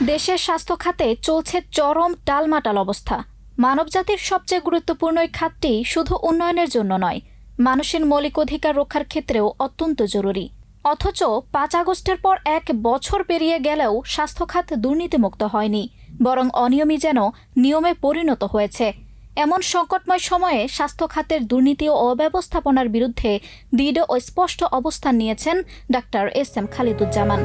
দেশের স্বাস্থ্য খাতে চলছে চরম টালমাটাল অবস্থা। মানবজাতির সবচেয়ে গুরুত্বপূর্ণ এই খাতটি শুধু উন্নয়নের জন্য নয়, মানুষের মৌলিক অধিকার রক্ষার ক্ষেত্রেও অত্যন্ত জরুরি। অথচ পাঁচ আগস্টের পর এক বছর পেরিয়ে গেলেও স্বাস্থ্য খাত দুর্নীতিমুক্ত হয়নি, বরং অনিয়মই যেন নিয়মে পরিণত হয়েছে। এমন সংকটময় সময়ে স্বাস্থ্য খাতের দুর্নীতি ও অব্যবস্থাপনার বিরুদ্ধে দৃঢ় ও স্পষ্ট অবস্থান নিয়েছেন doctor S M Khaliduzzaman.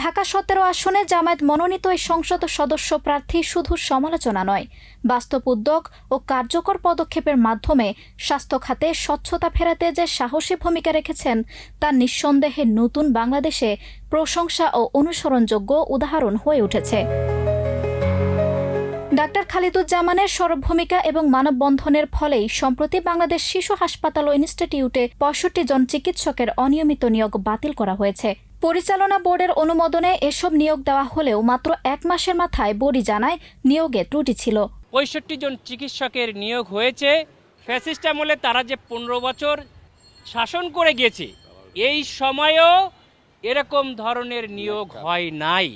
Dhaka সতেরো আসনে জামায়াত মনোনীত এই সংসদ সদস্য প্রার্থী শুধু সমালোচনা নয়, বাস্তব উদ্যোগ ও কার্যকর পদক্ষেপের মাধ্যমে স্বাস্থ্য খাতে স্বচ্ছতা ফেরাতে যে সাহসী ভূমিকা রেখেছেন, তা নিঃসন্দেহে নতুন বাংলাদেশে প্রশংসা ও অনুসরণযোগ্য উদাহরণ হয়ে উঠেছে। ডাক্তার খালিদুজ্জামানের সরব ভূমিকা এবং মানববন্ধনের ফলেই সম্প্রতি বাংলাদেশ শিশু হাসপাতাল ও ইনস্টিটিউটে পঁয়ষট্টি জন চিকিৎসকের অনিয়মিত নিয়োগ বাতিল করা হয়েছে। পরিচালনা বোর্ডের অনুমোদনে এসব নিয়োগ দেওয়া হলেও মাত্র এক মাসের মাথায় বোর্ডই জানায় নিয়োগে ত্রুটি ছিল। পঁয়ষট্টি জন চিকিৎসকের নিয়োগ হয়েছে। ফ্যাসিস্ট আমলে তারা যে পনেরো বছর শাসন করে গিয়েছে, এই সময়েও এরকম ধরনের নিয়োগ হয় নাই।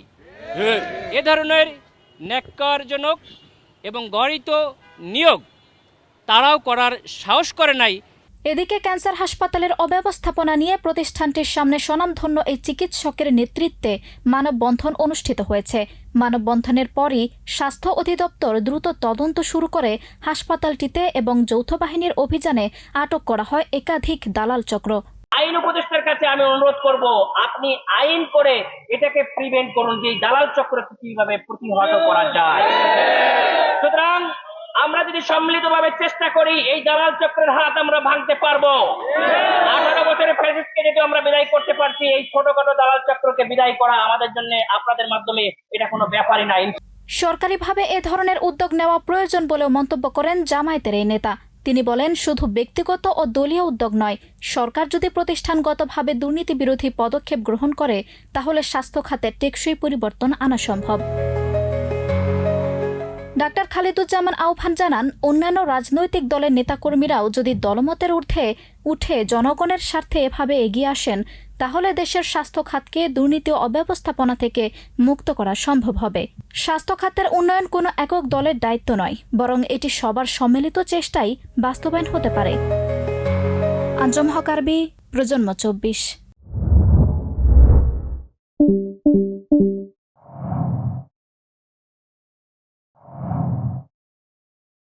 এ ধরনের ন্যাক্কারজনক এবং গরিত নিয়োগ তারাও করার সাহস করে নাই। এদিকে ক্যান্সার হাসপাতালের অব্যবস্থাপনা নিয়ে প্রতিষ্ঠানটির সামনে স্বনামধন্য এই চিকিৎসকের নেতৃত্বে মানববন্ধন অনুষ্ঠিত হয়েছে। মানববন্ধনের পরই স্বাস্থ্য অধিদপ্তর দ্রুত তদন্ত শুরু করে হাসপাতালটিতে এবং যৌথ বাহিনীর অভিযানে আটক করা হয় একাধিক দালাল চক্র। আইন উপদেষ্টার কাছে আমি অনুরোধ করব, আপনি আইন করে এটাকে প্রিভেন্ট করুন যে দালাল চক্রকে কীভাবে প্রতিহত করা যায়। সুতরাং আমরা যদি সম্মিলিতভাবে চেষ্টা করি, এই দালাল চক্রের হাত আমরা ভাঙতে পারব। আঠারো বছরের ফ্যাসিস্টকে যদি আমরা বিদায় করতে পারছি, এই ছোটখাটো দালাল চক্রকে বিদায় করা আমাদের জন্য, আপনাদের মাধ্যমে এটা কোনো ব্যাপারই নাই। সরকারিভাবে এ ধরনের উদ্যোগ নেওয়া প্রয়োজন বলেও মন্তব্য করেন জামায়াতের এই নেতা। তিনি বলেন, শুধু ব্যক্তিগত ও দলীয় উদ্যোগ নয়, সরকার যদি প্রতিষ্ঠানগতভাবে দুর্নীতি বিরোধী পদক্ষেপ গ্রহণ করে, তাহলে স্বাস্থ্য খাতে টেকসই পরিবর্তন আনা সম্ভব। ডাক্তার খালিদুজ্জামান আহ্বান জানান, অন্যান্য রাজনৈতিক দলের নেতাকর্মীরাও যদি দলমতের ঊর্ধ্বে উঠে জনগণের স্বার্থে এভাবে এগিয়ে আসেন, তাহলে দেশের স্বাস্থ্য খাতকে দুর্নীতি ও অব্যবস্থাপনা থেকে মুক্ত করা সম্ভব হবে। স্বাস্থ্য খাতের উন্নয়ন কোনো একক দলের দায়িত্ব নয়, বরং এটি সবার সম্মিলিত চেষ্টাই বাস্তবায়ন হতে পারে। আঞ্জম হক আরবি প্রজন্ম চব্বিশ।